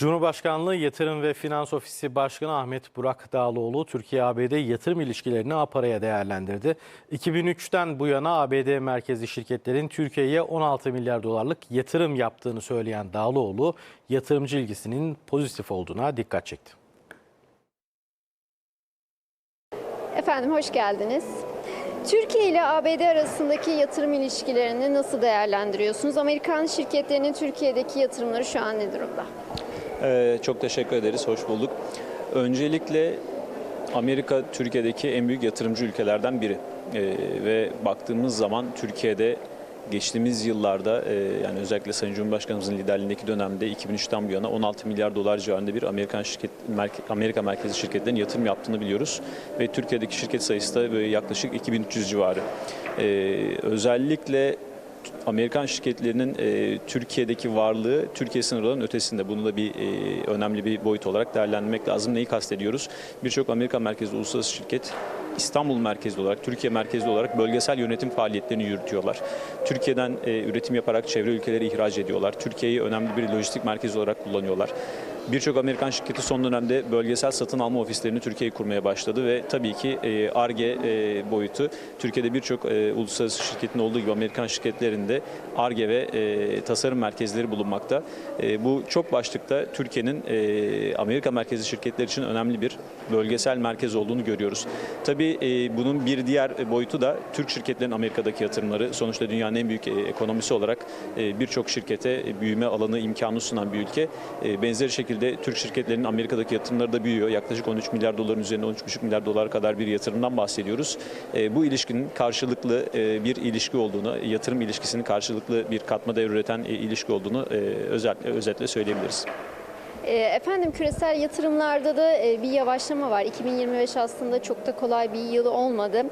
Cumhurbaşkanlığı Yatırım ve Finans Ofisi Başkanı Ahmet Burak Dağlıoğlu, Türkiye-ABD yatırım ilişkilerini aparaya değerlendirdi. 2003'ten bu yana ABD merkezli şirketlerin Türkiye'ye 16 milyar dolarlık yatırım yaptığını söyleyen Dağlıoğlu, yatırımcı ilgisinin pozitif olduğuna dikkat çekti. Efendim hoş geldiniz. Türkiye ile ABD arasındaki yatırım ilişkilerini nasıl değerlendiriyorsunuz? Amerikan şirketlerinin Türkiye'deki yatırımları şu an ne durumda? Ee, çok teşekkür ederiz, hoş bulduk. Öncelikle Amerika Türkiye'deki en büyük yatırımcı ülkelerden biri. Ee, ve baktığımız zaman Türkiye'de geçtiğimiz yıllarda e, yani özellikle Sayın Cumhurbaşkanımızın liderliğindeki dönemde 2003'ten bu yana 16 milyar dolar civarında bir Amerikan şirket merke- Amerika merkezi şirketlerin yatırım yaptığını biliyoruz ve Türkiye'deki şirket sayısı da böyle yaklaşık 2300 civarı. Ee, özellikle Amerikan şirketlerinin e, Türkiye'deki varlığı Türkiye sınırlarının ötesinde. Bunu da bir e, önemli bir boyut olarak değerlendirmek lazım. Neyi kastediyoruz? Birçok Amerika merkezli uluslararası şirket İstanbul merkezli olarak, Türkiye merkezli olarak bölgesel yönetim faaliyetlerini yürütüyorlar. Türkiye'den e, üretim yaparak çevre ülkelere ihraç ediyorlar. Türkiye'yi önemli bir lojistik merkezi olarak kullanıyorlar. Birçok Amerikan şirketi son dönemde bölgesel satın alma ofislerini Türkiye'ye kurmaya başladı ve tabii ki e, ARGE e, boyutu Türkiye'de birçok e, uluslararası şirketin olduğu gibi Amerikan şirketlerinde ARGE ve tasarım merkezleri bulunmakta. Bu çok başlıkta Türkiye'nin Amerika merkezi şirketler için önemli bir bölgesel merkez olduğunu görüyoruz. Tabii bunun bir diğer boyutu da Türk şirketlerin Amerika'daki yatırımları. Sonuçta dünyanın en büyük ekonomisi olarak birçok şirkete büyüme alanı imkanı sunan bir ülke. Benzeri şekilde Türk şirketlerinin Amerika'daki yatırımları da büyüyor. Yaklaşık 13 milyar doların üzerinde 13,5 milyar dolar kadar bir yatırımdan bahsediyoruz. E, bu ilişkinin karşılıklı e, bir ilişki olduğunu, yatırım ilişkisinin karşılıklı bir katma değer üreten e, ilişki olduğunu özellikle özetle söyleyebiliriz. Efendim küresel yatırımlarda da bir yavaşlama var. 2025 aslında çok da kolay bir yıl olmadı.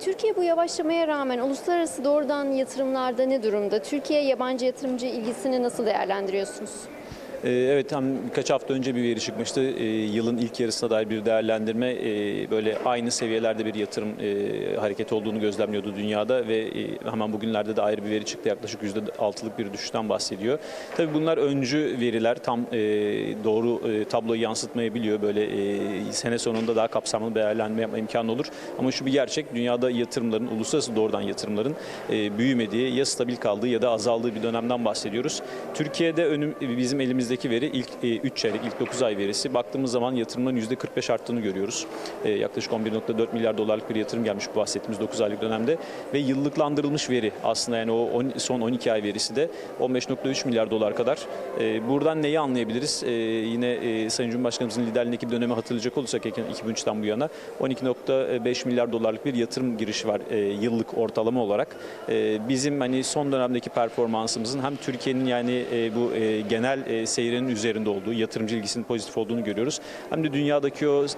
Türkiye bu yavaşlamaya rağmen uluslararası doğrudan yatırımlarda ne durumda? Türkiye yabancı yatırımcı ilgisini nasıl değerlendiriyorsunuz? Ee, Evet tam birkaç hafta önce bir veri çıkmıştı. Ee, Yılın ilk yarısına dair bir değerlendirme ee, böyle aynı seviyelerde bir yatırım hareketi olduğunu gözlemliyordu dünyada ve ee, hemen bugünlerde de ayrı bir veri çıktı. Yaklaşık %6'lık bir düşüşten bahsediyor. Tabii bunlar öncü veriler tam ee, doğru ee, tabloyu yansıtmayabiliyor. Böyle sene sonunda daha kapsamlı değerlendirme yapma imkanı olur. Ama şu bir gerçek dünyada yatırımların, uluslararası doğrudan yatırımların büyümediği ya stabil kaldığı ya da azaldığı bir dönemden bahsediyoruz. Türkiye'de önüm, bizim elimizdeki veri ilk 3 çeyrek, ilk 9 ay verisi. Baktığımız zaman yatırımların %45 arttığını görüyoruz. Ee, yaklaşık 11.4 milyar dolarlık bir yatırım gelmiş bu bahsettiğimiz 9 aylık dönemde. Ve yıllıklandırılmış veri aslında yani o on- son 12 ay verisi de 15.3 milyar dolar kadar. Ee, buradan neyi anlayabiliriz? Yine e, Sayın Cumhurbaşkanımızın liderliğindeki bir dönemi hatırlayacak olursak 2003'ten bu yana 12.5 milyar dolarlık bir yatırım girişi var e, yıllık ortalama olarak. E, bizim hani son dönemdeki performansımızın hem Türkiye'nin yani e, bu e, genel e, seyrinin üzerinde olduğu, yatırımcı ilgisinin pozitif olduğunu görüyoruz. Hem de dünyadaki o e,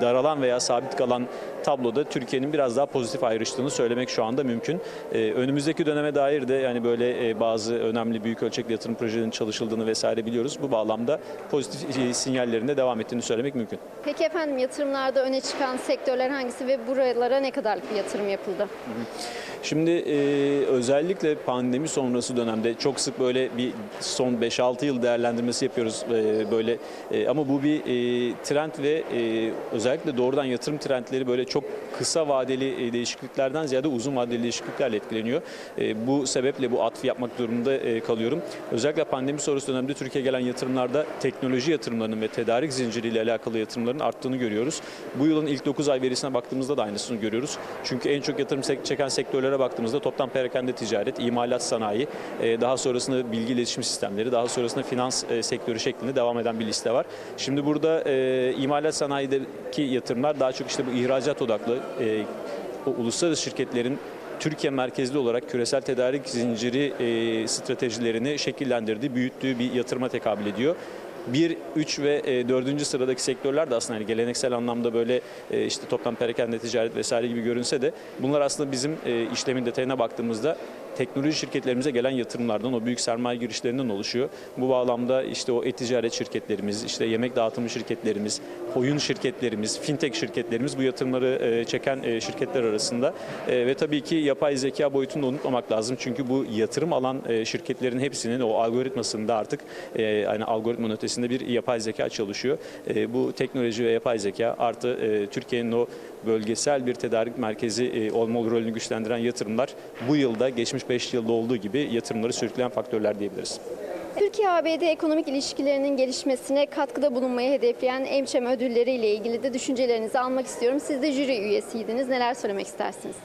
daralan veya sabit kalan tabloda Türkiye'nin biraz daha pozitif ayrıştığını söylemek şu anda mümkün. E, önümüzdeki döneme dair de yani böyle e, bazı önemli büyük ölçekli yatırım projelerinin çalışıldığını vesaire biliyoruz. Bu bağlamda pozitif sinyallerinde devam ettiğini söylemek mümkün. Peki efendim yatırımlarda öne çıkan sektörler hangisi ve buralara ne kadarlık bir yatırım yapıldı? Şimdi e, özellikle pandemi sonrası dönemde çok sık böyle bir son 5-6 yıl değerlendirmesi yapıyoruz e, böyle E, ama bu bir e, trend ve e, özellikle doğrudan yatırım trendleri böyle çok kısa vadeli e, değişikliklerden ziyade uzun vadeli değişikliklerle etkileniyor. E, bu sebeple bu atfı yapmak durumunda e, kalıyorum. Özellikle pandemi sonrası dönemde Türkiye gelen yatırımlarda teknoloji yatırımlarının ve tedarik zinciriyle alakalı yatırımların arttığını görüyoruz. Bu yılın ilk 9 ay verisine baktığımızda da aynısını görüyoruz. Çünkü en çok yatırım çeken sektörlere baktığımızda toptan perakende ticaret, imalat sanayi, e, daha sonrasında bilgi iletişim sistemleri, daha sonrasında finans e, sektörü şeklinde devam eden bir liste var. Şimdi burada e, imalat sanayideki yatırımlar daha çok işte bu ihracat odaklı, e, o uluslararası şirketlerin Türkiye merkezli olarak küresel tedarik zinciri e, stratejilerini şekillendirdiği, büyüttüğü bir yatırıma tekabül ediyor. 1, 3 ve e, 4. sıradaki sektörler de aslında hani geleneksel anlamda böyle e, işte toplam perakende ticaret vesaire gibi görünse de bunlar aslında bizim e, işlemin detayına baktığımızda teknoloji şirketlerimize gelen yatırımlardan, o büyük sermaye girişlerinden oluşuyor. Bu bağlamda işte o e-ticaret şirketlerimiz, işte yemek dağıtımı şirketlerimiz, oyun şirketlerimiz, fintech şirketlerimiz bu yatırımları e, çeken e, şirketler arasında. E, Ve tabii ki yapay zeka boyutunu da unutmamak lazım. Çünkü bu yatırım alan şirketlerin hepsinin o algoritmasında artık yani algoritmanın ötesinde bir yapay zeka çalışıyor. Bu teknoloji ve yapay zeka artı Türkiye'nin o bölgesel bir tedarik merkezi olma rolünü güçlendiren yatırımlar bu yılda geçmiş 5 yılda olduğu gibi yatırımları sürükleyen faktörler diyebiliriz. Türkiye-ABD ekonomik ilişkilerinin gelişmesine katkıda bulunmayı hedefleyen EMÇEM ödülleri ile ilgili de düşüncelerinizi almak istiyorum. Siz de jüri üyesiydiniz. Neler söylemek istersiniz?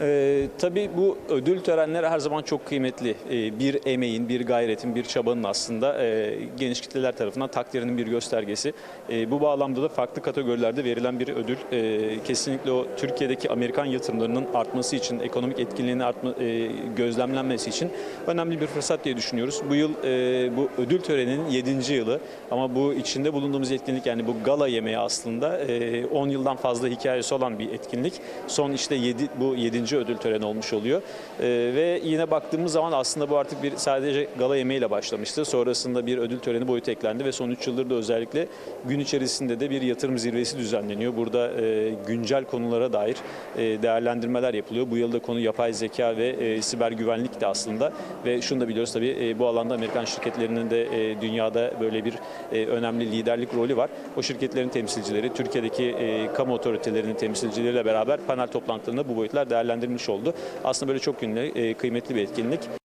Ee, tabii bu ödül törenleri her zaman çok kıymetli. Ee, bir emeğin, bir gayretin, bir çabanın aslında e, geniş kitleler tarafından takdirinin bir göstergesi. E, bu bağlamda da farklı kategorilerde verilen bir ödül. E, kesinlikle o Türkiye'deki Amerikan yatırımlarının artması için, ekonomik etkinliğinin artma, e, gözlemlenmesi için önemli bir fırsat diye düşünüyoruz. Bu yıl e, bu ödül töreninin 7. yılı ama bu içinde bulunduğumuz etkinlik yani bu gala yemeği aslında e, 10 yıldan fazla hikayesi olan bir etkinlik. Son işte 7 bu 7. ödül töreni olmuş oluyor. Ee, ve yine baktığımız zaman aslında bu artık bir sadece gala yemeğiyle başlamıştı. Sonrasında bir ödül töreni boyutu eklendi ve son 3 yıldır da özellikle gün içerisinde de bir yatırım zirvesi düzenleniyor. Burada e, güncel konulara dair e, değerlendirmeler yapılıyor. Bu yılda konu yapay zeka ve e, siber güvenlik de aslında ve şunu da biliyoruz tabii e, bu alanda Amerikan şirketlerinin de e, dünyada böyle bir e, önemli liderlik rolü var. O şirketlerin temsilcileri, Türkiye'deki e, kamu otoritelerinin temsilcileriyle beraber panel toplantılarında bu boyutlar değerlendirilmiş oldu. Aslında böyle çok ünlü, e, kıymetli bir etkinlik.